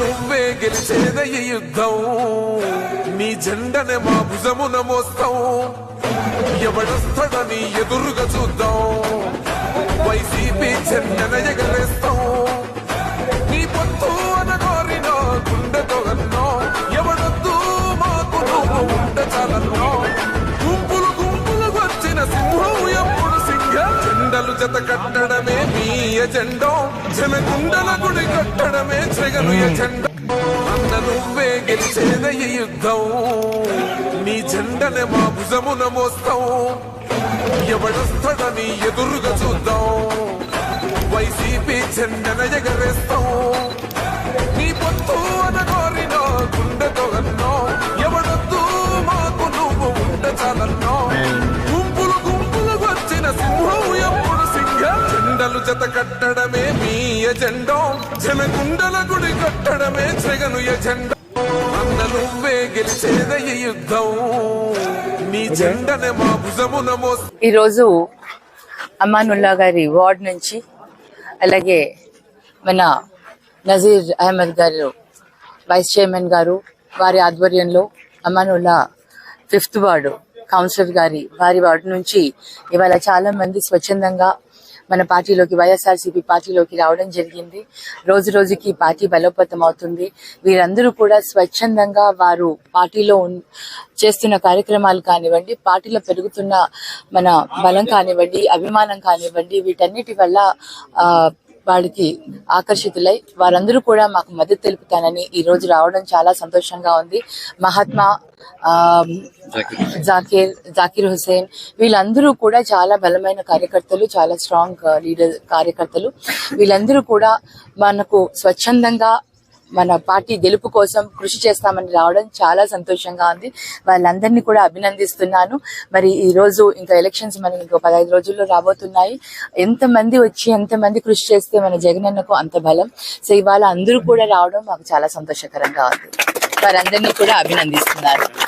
నువ్వే గెలిచేద ఈ యుద్ధం. నీ జెండనే మా భుజమున మోస్తాం. ఎవడొస్తాడని ఎదురుగా చూద్దాం. వైసీపీ జెండన ఎగరేస్తాం. నీ పొత్తు అనగోరిన గుండెతో అన్నో. ఎవడొద్దు మాకు నువ్వు ఉండ చాలన్నో గుంపులు గుంపులు వచ్చిన సింహం ఎప్పుడు సింగ జెండలు జత కట్టడమే మీ ఎజెండో జన గుండల గుడి కట్టడమే జగను ఎజెండో అన్న నువ్వే గెలిచేద ఈ యుద్ధం నీ జెండనే మా భుజమున మోస్తాం. ఎవడొస్తాడని ఎదురుగా చూద్దాం. వైసీపీ జెండన ఎగరేస్తాం. జెండలు జత కట్టడమే మీ ఎజెండో. జన గుండెల గుడి కట్టడమే జగను ఎజెండో. అన్న నువ్వే గెలిచేద ఈ యుద్ధం. నీ జెండనే మా భుజమున ఈరోజు అమానుల్లా గారి వార్డ్ నుంచి అలాగే మన నజీర్ అహ్మద్ గారు వైస్ చైర్మన్ గారు వారి ఆధ్వర్యంలో అమానుల్లా ఫిఫ్త్ వార్డు కౌన్సిలర్ గారి వారి వార్డు నుంచి ఇవాళ చాలా మంది స్వచ్ఛందంగా మన పార్టీలోకి వైఎస్ఆర్సీపీ పార్టీలోకి రావడం జరిగింది. రోజు రోజుకి పార్టీ బలోపేతం అవుతుంది. వీరందరూ కూడా స్వచ్ఛందంగా వారు పార్టీలో చేస్తున్న కార్యక్రమాలు కానివ్వండి పార్టీలో పెరుగుతున్న మన బలం కానివ్వండి అభిమానం కానివ్వండి వీటన్నిటి వల్ల ఆ, వాడికి ఆకర్షితులై వారందరూ కూడా మాకు మద్దతు తెలుపుతానని ఈ రోజు రావడం చాలా సంతోషంగా ఉంది. మహాత్మా జాకీర్. జాకీర్ హుసేన్ వీళ్ళందరూ కూడా చాలా బలమైన కార్యకర్తలు చాలా స్ట్రాంగ్ లీడర్ కార్యకర్తలు. వీళ్ళందరూ కూడా మనకు స్వచ్ఛందంగా మన పార్టీ గెలుపు కోసం కృషి చేస్తామని రావడం చాలా సంతోషంగా ఉంది. వాళ్ళందరినీ కూడా అభినందిస్తున్నాను. మరి ఈ రోజు ఇంకా ఎలక్షన్స్ మనకి ఇంకో పదహైదు రోజుల్లో రాబోతున్నాయి. ఎంతమంది వచ్చి ఎంతమంది కృషి చేస్తే మన జగనన్నకు అంత బలం. సో ఇవాళ అందరూ కూడా రావడం మాకు చాలా సంతోషకరంగా ఉంది. వారందరినీ కూడా అభినందిస్తున్నారు.